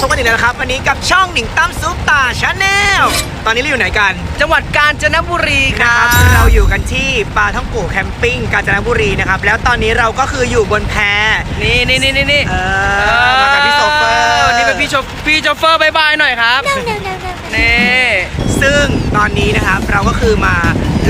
พบกันอีกแล้วนะครับ วันนี้กับช่องหนิงตั้มซุปตาชาแนลตอนนี้เราอยู่ไหนกัน จังหวัดกาญจนบุรีคนะรัครับบเราอยู่กันที่ปาท่องโกแคมปิ้งกาญจนบุรีนะครับ แล้วตอนนี้เราก็คืออยู่บนแพ นี่นี่นี่นี่นี่เออมากับพี่โซเฟอร์ วันนี้เป็นพี่โชฟพี่โชเฟอร์บายบายหน่อยครับ นี่ ซึ่งตอนนี้นะครับเราก็คือมา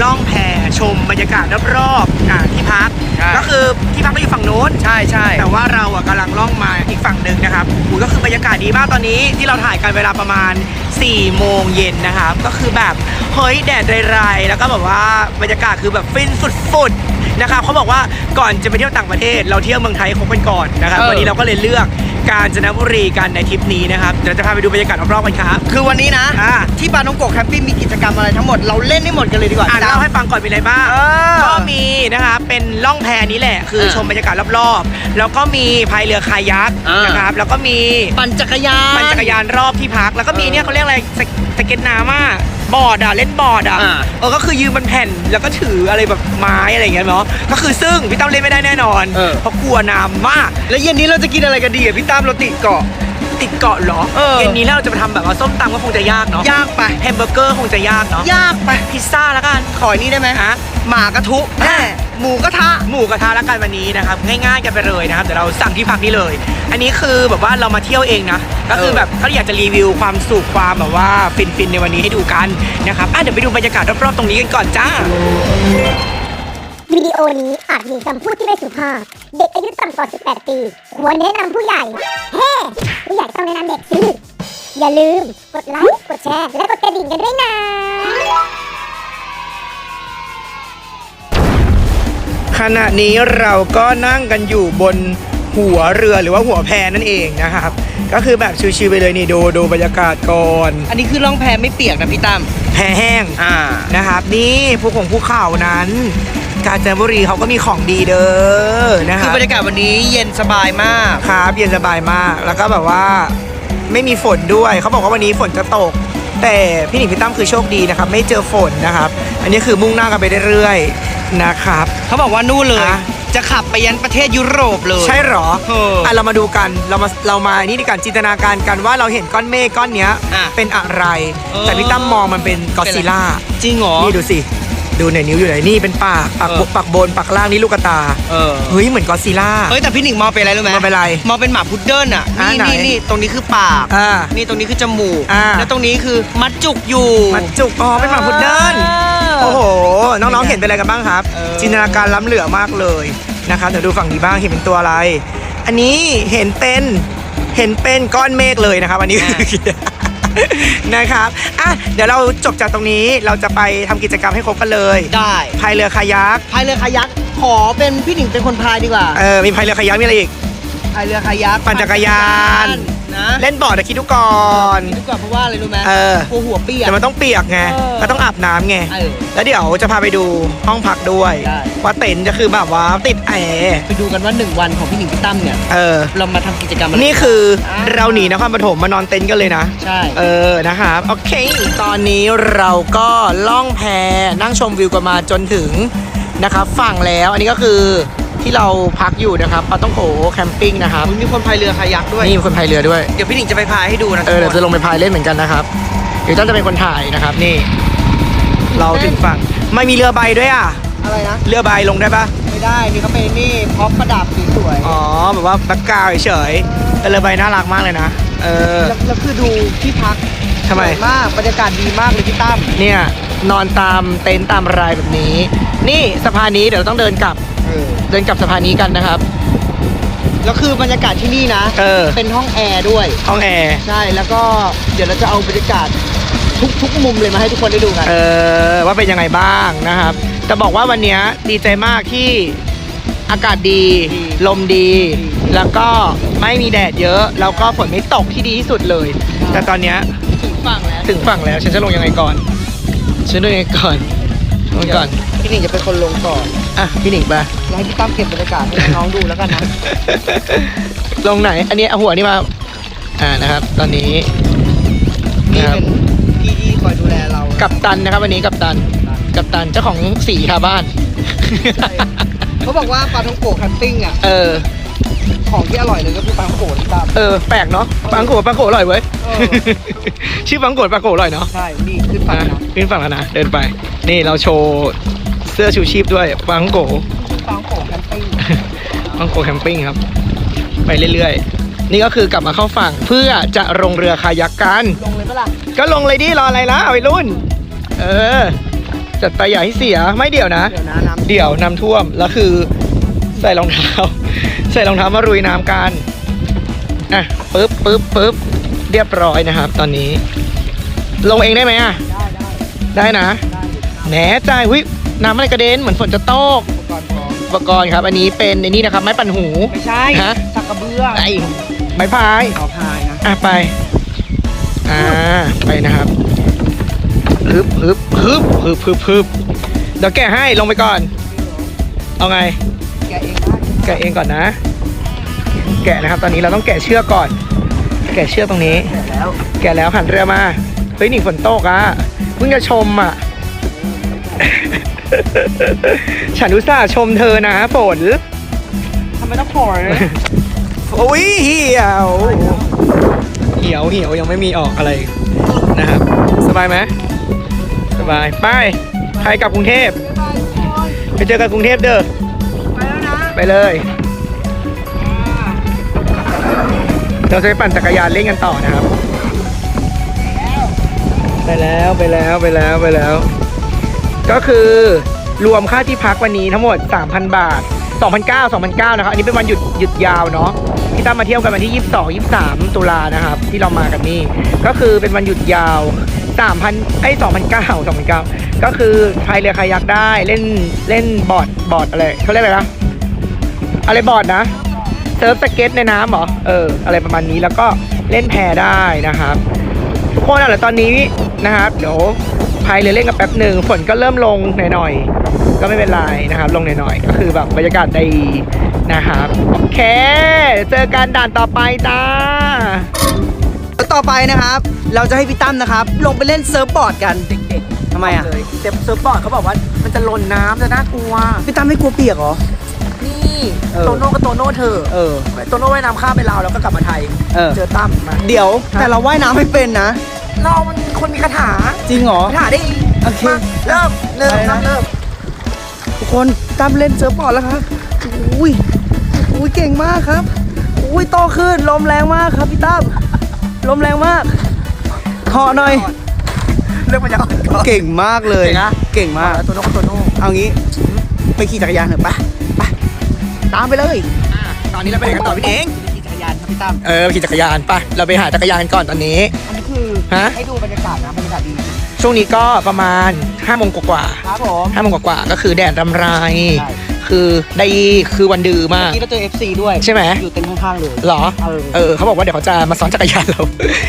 ล่องแพชมบรรยากาศรอบๆอ่าที่พักก็คือที่พักก็อยู่ฝั่งโน้น ใช่ใช่แต่ว่าเราอะกำลังล่องมาอีกฝั่งหนึ่งนะครับอุยก็คือบรรยากาศดีมากตอนนี้ที่เราถ่ายกันเวลาประมาณ 4 โมงเย็นนะครับ ก็คือแบบเฮ้ยแดดไรๆแล้วก็แบบว่าบรรยากาศคือแบบฟินสุดๆนะครับเขาบอกว่าก่อนจะไปเที่ยวต่างประเทศ เราเที่ยวเมืองไทยให้ครบกันก่อนนะครับวันนี้เราก็เลยเลือก กาญจนบุรีกันในทริปนี้นะครับเดี๋ยวจะพาไปดูบรรยากาศรอบๆกันครับ คือวันนี้นะ อ่าที่บาน้องโกะแคมปิ้งมีกิจกรรมอะไรทั้งหมด เราเล่นให้หมดกันเลยดีกว่าอ่านพี่เล่าดาวให้ฟังก่อนมีอะไรบ้าง เออก็มีนะครับเป็นล่องแพนี้แหละ คือเออชมบรรยากาศรอบๆ แล้วก็มีพายเรือคายักอ่านนะครับ แล้วก็มีปั่นจักรยาน ปั่นจักรยานรอบที่พัก แล้วก็มีเออ เนี่ยเขาเรียกอะไรสเกสเก็ตน้ำอะ บอร์ดอะเล่นบอร์ดอะอ่า เออก็คือยืนบนแผ่นแล้วก็ถืออะไรแบบไม้อะไรอย่างเงี้ยเนาะก็คือซึ่งพี่ตั้มเล่นไม่ได้แน่นอนเออ เพราะกลัวน้ำมาก แล้วเย็นนี้เราจะกินอะไรกันดีอะพี่ตั้มเราติดเกาะ ติดเกาะเหรอเออ เย็นนี้แล้วเราจะไปทำแบบว่าส้มตำก็คงจะยากเนาะยากไป แฮมเบอร์เกอร์คงจะยากเนาะยากไปพิซซ่าแล้วกัน ขออันนี้ได้ไหมฮะ หมากระทุแน่หมูกระทะ หมูกระทะละกันวันนี้นะครับ ง่ายๆกันไปเลยนะครับเดี๋ยวเราสั่งที่พักนี้เลย อันนี้คือแบบว่าเรามาเที่ยวเองนะ ก็คือเออแบบเขาอยากจะรีวิวความสุขความแบบว่าฟินๆในวันนี้ให้ดูกันนะครับอะเดี๋ยวไปดูบรรยากาศรอบๆตรงนี้กันก่อนจ้า วิดีโอนี้อาจมีคำพูดที่ไม่สุภาพ เด็กอายุต่ำกว่า 18 ปี ควรแนะนำผู้ใหญ่ เฮ้ ผู้ใหญ่ต้องแนะนำเด็กสิอย่าลืม กดไลค์ กดแชร์ และกดกระดิ่งกันด้วยนะ ขณะนี้เราก็นั่งกันอยู่บนหัวเรือหรือว่าหัวแพนั่นเองนะครับ ก็คือแบบชิวๆไปเลยนี่ดูดูบรรยากาศก่อน อันนี้คือล่องแพไม่เปียกนะพี่ตั้มแพแห้งอ่านะครับ นี่ภูของภูเขานั้น กาญจนบุรีเขาก็มีของดีเด้อนะคคืรัอบบรรยากาศวันนี้เย็นสบายมากครับ เย็นสบายมาก แล้วก็แบบว่าไม่มีฝนด้วยเขาบอกว่าวันนี้ฝนจะตก แต่พี่หนิงพี่ตั้มคือโชคดีนะครับ ไม่เจอฝนนะครับ อันนี้คือมุ่งหน้ากันไปเรื่อยๆนะครับเขาบอกว่านู่นเลยอะจะขับไปยันประเทศยุโรปเลย ใช่เหรอเอออะเรามาดูกันเรามาเรามานี่ดีกันจินตนาการกันว่าเราเห็นก้อนเมฆก้อนเนี้ยอะเป็นอะไรเออแต่พี่ตั้มมองมันเป็นกอซิล่าจริงเหรอนี่ดูสิ ดูไหนนิ้วอยู่ไหนนี่เป็นปากปากเออปากบนปากล่างนี่ลูกกระตาเออเฮ้ยเหมือนกอซิล่า เฮ้ยแต่พี่หนิงมองเป็นอะไรรู้ไหมมองเป็นอะไรมองเป็นหมาพุดเดิ้ลอะอะนี่ไหนนี่นี่ตรงนี้คือปากอ่านี่ตรงนี้คือจมูกอ่าแล้วตรงนี้คือมัดจุกอยู่มันจุกอ๋อเป็นหมาพุดเดิ้ลเออโอ้โหน้องๆเห็นเป็นอะไรกันบ้างครับเออจินตนาการล้ำเหลือมากเลยนะครับเดี๋ยวดูฝั่งนี้บ้างเห็นเป็นตัวอะไร อันนี้เห็นเป็นเห็นเป็นก้อนเมฆเลยนะครับอันนี้คือ นะครับอะเดี๋ยวเราจบจากตรงนี้เราจะไปทำกิจกรรมให้ครบกันเลยได้พายเรือคายักพายเรือคายักขอเป็นพี่หนิงเป็นคนพายดีกว่าเออมีพายเรือคายักมีอะไรอีกพายเรือคายักปั่นจักรยาน นะเล่นบอร์ดอะคิดดูก่อน ดีกว่าเพราะว่าอะไรรู้ไหมเออ กลัวหัวเปียก แต่มันต้องเปียกไงเออ ก็ต้องอาบน้ำไง เออ แล้วเดี๋ยวจะพาไปดูห้องพักด้วยได้ ว่าเต็นท์จะคือแบบว่าติดแอร์ไปดูกันว่าหนึ่งวันของพี่หนิงพี่ตั้มเนี่ย เออ เรามาทำกิจกรรมอะไร นี่คืออาเราหนีนครปฐมมานอนเต็นท์กันเลยนะ ใช่ เออ นะครับ โอเค ตอนนี้เราก็ล่องแพนั่งชมวิวกันมาจนถึงนะครับฝั่งแล้ว อันนี้ก็คือ ที่เราพักอยู่นะครับปาต้องโขแคมปิ้งนะครับมึงมีคนพายเรือคายักด้วยนี่มีคนพายเรือด้วย เดี๋ยวพี่หนิงจะไปพายให้ดูนะเออเดี๋ยวทุจะกลคนงไปพายเล่นเหมือนกันนะครับ เดี๋ยวจ้าจะเป็นคนถ่ายนะครับนี่ เราถึงฝั่งไม่มีเรือใบด้วยอะอะไรนะเรือใบลงได้ปะไม่ได้นี่เขาเป็นนี่พร็อพประดับสวยๆอ๋อแบบว่าแบ็กกราวด์เฉยๆแต่เรือใบน่ารักมากเลยนะเออแล้วแล้วคือดูที่พักทำไมสวยมากบรรยากาศดีมากเลยพี่ตั้มเนี่ยนอนตามเต็นท์ตามรายแบบนี้ นี่สะพานนี้เดี๋ยวต้องเดินกลับ เออเดินกลับสะพานนี้กันนะครับ แล้วคือบรรยากาศที่นี่นะ เออ เป็นห้องแอร์ด้วย ห้องแอร์ ใช่ แล้วก็เดี๋ยวเราจะเอาบรรยากาศทุกทุกมุมเลยมาให้ทุกคนได้ดูกัน เออ ว่าเป็นยังไงบ้างนะครับ จะบอกว่าวันเนี้ยดีใจมากที่อากาศดี ดีลมดีแล้วก็ไม่มีแดดเยอะ แล้วก็ฝนไม่ตกที่ดีที่สุดเลยแต่ตอนเนี้ยถึงฝั่งแล้ว ถึงฝั่งแล้ว ฉันจะลงยังไงก่อน ฉันลงยังไงก่อน ลงก่อน พี่หนิงจะเป็นคนลงก่อนอะ พี่หนิงไป แล้วให้พี่ตั้มเก็บบรรยากาศให้น้องๆดูแล้วกันนะ ลงไหน อันนี้เอาหัวนี่มา อ่านะครับ ตอนนี้ นี่นะครับเป็นพี่ที่คอยดูแลเรากับตันนะครับ วันนี้กับตัน กับตันเจ้าของสีคาบ้าน เขาบอกว่าปลาท่องโกะแคมปิ้งอะ เออ ของที่อร่อยเลยก็คือปลาโขนครับ เออแปลกเนาะปังโกะปังโกะอร่อยเว้ยเออ ชื่อปังโกะปังโกะอร่อยเนาะใช่นี่ขึ้นฝั่งนะนะขึ้นฝั่งแล้วนะเดินไป นี่เราโชว์เสื้อชูชีพด้วยปังโกะปลาโขนแคมปิ้งปังโกะแคมปิ้งครับ ไปเรื่อยๆ นี่ก็คือกลับมาเข้าฝั่งเพื่อจะลงเรือคายักกัน ลงเลยปะล่ะก็ลงเลยดิรออะไรล่ะวัยรุ่น เออ จัดไปอย่าให้เสียไม่เดี๋ยวนะ เดี๋ยวนะน้ำเดี๋ยวน้ำท่วมแล้วคือใส่รองเท้า ใส่รองเท้ามารุยน้ำกันอะปึ๊บปึ๊บปึ๊บเรียบร้อยนะครับ ตอนนี้ ลงเองได้ไหมอะ ได้ได้ได้นะได้แหนใจหุยน้ำอะไรกระเด็นเหมือนฝนจะตก อุปกรณ์พร้อมอุปกรณ์ครับ อันนี้เป็นในนี้นะครับ ไม้ปั่นหู ไม่ใช่ฮะ สักกระเบือไอไม้พายขอพายนะอะไป อ่า ไปนะครับฮึบฮึบฮึบฮึบฮึบฮึบเดี๋ยวแกะให้ลงไปก่อน เอาไง แกะเองได้ แกะเองก่อนนะ แกะนะครับ ตอนนี้เราต้องแกะเชือกก่อน แกะเชือกตรงนี้แกะแล้วแกะแล้วหันเรือมา เฮ้ยนี่ฝนตกอะเพิ่งจะชมอะ ฉันอุตส่าห์ชมเธอนะฝนทำไมต้องขอเลยโอ้ยเหี่ยว เหี่ยวเหี่ยวยังไม่มีออกอะไรนะครับ สบายไหมสบาย ไปใครกลับกรุงเทพ ไปเจอกันกรุงเทพเด้อไปแล้วนะ ไปเลยเราจะไปปั่นจักรยานเล่นกันต่อนะครับ ไปแล้วไปแล้วไปแล้วไปแล้ว ก็คือรวมค่าที่พักวันนี้ทั้งหมด 3,000 บาท 2,900 2,900นะครับ อันนี้เป็นวันหยุดหยุดยาวเนาะที่ตั้มมาเที่ยวกันวันที่ 22 23 ตุลานะครับ ที่เรามากันนี่ ก็คือเป็นวันหยุดยาว3,000ไอ้2,900 2,900 ก็คือพายเรือคายักได้เล่นเล่นบอร์ดบอร์ดอะไรเขาเรียกอะไรนะ อะไรบอร์ดนะเซิร์ฟสเก็ตในน้ำเหรอเอออะไรประมาณนี้แล้วก็เล่นแพได้นะครับ ทุกคนอะเดี๋ยวตอนนี้นะครับเดี๋ยวพายเรือเล่นกันแป๊บหนึ่งฝนก็เริ่มลงหน่อยๆก็ไม่เป็นไรนะครับ ลงหน่อยๆก็คือแบบบรรยากาศดีนะครับโอเคเจอกันด่านต่อไปจ้าต่อไปนะครับ เราจะให้พี่ตั้มนะครับ ลงไปเล่นเซิร์ฟบอร์ดกันเด็กๆทำไมอะเลยเต็มเซิร์ฟบอร์ดเขาบอกว่ามันจะหล่นน้ำจะน่ากลัวพี่ตั้มไม่กลัวเปียกเหรอนี่ เออ โตโน่กับโตโน่เธอเออ โตโน่ว่ายน้ำข้ามไปลาวแล้วก็กลับมาไทย เออ เจอตั้มมาเดี๋ยวแต่เราว่ายน้ำไม่เป็นนะ เรามันคนมีคาถาจริงเหรอ คาถาได้โอเคมาเริ่มเริ่มอะไรครันะบเริ่มทุกคนตั้มเล่นเซิร์ฟบอร์ดแล้วครับอุ้ยอุ้ยเก่งมากครับอุ้ยโตขึ้นลมแรงมากครับพี่ตั้มลมแรงมากเหาะหน่อย เริ่มมันจะอ่อนก่อน เก่งมากเลยเก่งนะ เก่งมากโตโน่กับโตโน่เอางี้ ไปขี่จักรยานเถอะไปไป ตามไปเลยอะตอนนี้เราไปไหนกันต่อพี่เองขี่จักรยานครับพี่ตั้มเออไปขี่จักรยานไปเราไปหาจักรยานก่อนตอนนี้ อันนี้คือฮะ ให้ดูบรรยากาศนะบรรยากาศดีช่วงนี้ก็ประมาณ5้าโมงกว่าครับผมๆห้าโมงกว่าๆก็คือแดดรำไร ใช่ คือได้คือวันดือมาก เมื่อกี้เราเจอ FC ด้วยใช่ไหม อยู่เต็นท์ข้างๆเลยเหรอ เออ เออเขาบอกว่าเดี๋ยวเขาจะมาซ้อนจักรยานเรา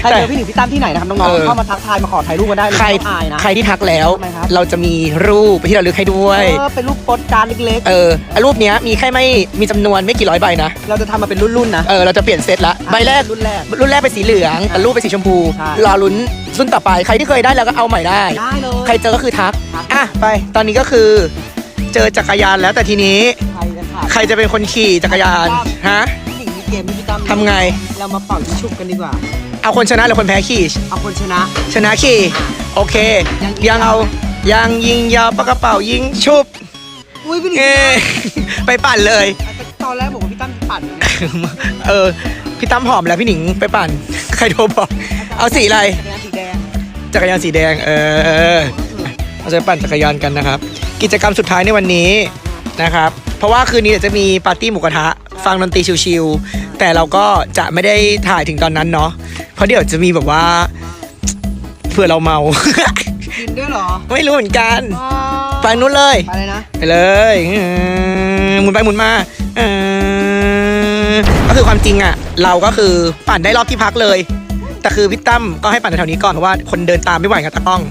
ถ้าเจอพี่หนิงพี่ตั้มที่ไหนนะครับน้องเออ ๆเข้ามาทักทายมาขอถ่ายรูปกันได้เลยใครไม่ต้องอายนะ ใครที่ทักแล้ว ทำไมครับ เราจะมีรูปที่เราลึกให้ด้วย เออเป็นรูปโปสการ์ดเล็กเออรูปเนี้ยมีแค่ไม่มีจำนวนไม่กี่ร้อยใบนะ ๆ เราจะทำมาเป็นรุ่นๆนะเออเราจะเปลี่ยนเซตละใบแรก รุ่นแรก รุ่นแรกเป็นสีเหลืองแต่รูปเป็นสีชมพูใช่ รอลุ้นรุ่นต่อไปใครที่เคยได้แล้วก็เอาใหม่ได้ ได้เลย ใครเจอก็คือทักทักอะ ไป ตอนนี้ก็คือ เจอจักรยานแล้วแต่ทีนี้ ใครจะถ่ายใครจะเป็นคนขี่จักรยานฮะพี่หนิงมีเกมที่พี่ตั้มทำไง เรามาเป่ายิงฉุบกันดีกว่า เอาคนชนะหรือคนแพ้ขี่เอาคนชนะ ชนะขี่โอเค ยังยังเอายังยิงยาวปากกระเป๋ายิงชุบอุ้ยพี่หนิงเอ้ไปปั่นเลย ตอนแรกบอกว่าพี่ตั้มจะปั่นนะเออพี่ตั้มหอมแล้วพี่หนิงไปปั่น ใครโทรบอก เอาสีอะไร จักรยานสีแดงจักรยานสีแดงเออเราจะปั่นจักรยานกันนะครับ กิจกรรมสุดท้ายในวันนี้นะครับ เพราะว่าคืนนี้เดี๋ยวจะมีปาร์ตี้หมูกระทะ ฟังดนตรีชิวๆแต่เราก็จะไม่ได้ถ่ายถึงตอนนั้นเนาะเพราะเดี๋ยวจะมีแบบว่าเผื่อเราเมา กินด้วยเหรอไม่รู้เหมือนกันว้าวไปนู้นเลยไปเลยนะ ไปเลยอืมหมุนไปหมุนมาเออก็คือความจริงอะ เราก็คือปั่นได้รอบที่พักเลย แต่คือพี่ตั้มก็ให้ปั่นแถวๆนี้ก่อนเพราะว่าคนเดินตามไม่ไหวกับตากล้อง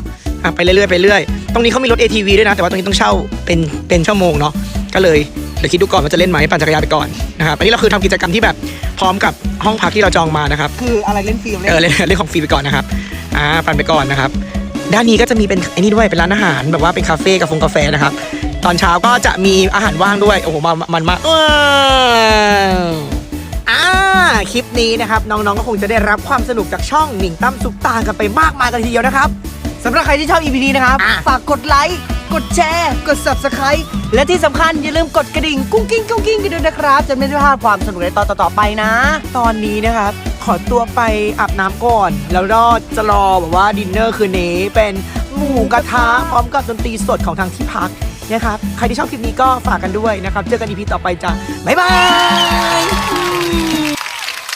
อะไปเรื่อยๆไปเรื่อยตรงนี้เขามีรถ ATV ด้วยนะ แต่ว่าตรงนี้ต้องเช่าเป็นเป็นชั่วโมงเนาะก็เลยเดี๋ยวคิดดูก่อนว่าจะเล่นไหมปั่นจักรยานไปก่อนนะครับอันนี้เราคือทำกิจกรรมที่แบบพร้อมกับห้องพักที่เราจองมานะครับคืออะไรเล่นฟิล์มเออเล่นเล่นของฟรีไปก่อนนะครับอ่าปั่นไปก่อนนะครับ ด้านนี้ก็จะมีเป็นไอ้นี่ด้วยเป็นร้านอาหารแบบว่าเป็นคาเฟ่กับฟงกาแฟนะครับตอนเช้าก็จะมีอาหารว่างด้วยโอ้โหมันมันมากว้าวอ่าคลิปนี้นะครับน้องๆก็คงจะได้รับความสนุกจากช่องหนิงตั้มซุปตากันไปมากมายกันทีเดียวนะครับ สำหรับใครที่ชอบ EP นี้นะครับอะฝากกดไลค์ กดแชร์ กด Subscribe และที่สำคัญอย่าลืมกดกระดิ่ง กุ้งกิ้งกุ้งกิ้งกันด้วยนะครับจะไม่ได้พลาดความสนุกในตอนต่อๆไปนะ ตอนนี้นะครับ ขอตัวไปอาบน้ำก่อน แล้วก็จะรอแบบว่าดินเนอร์คืนนี้เป็นหมูกระทะพร้อมกับดนตรีสดของทางที่พักนะครับ ใครที่ชอบคลิปนี้ก็ฝากกันด้วยนะครับ เจอกันอีพีต่อไปจ้ะบ๊ายบาย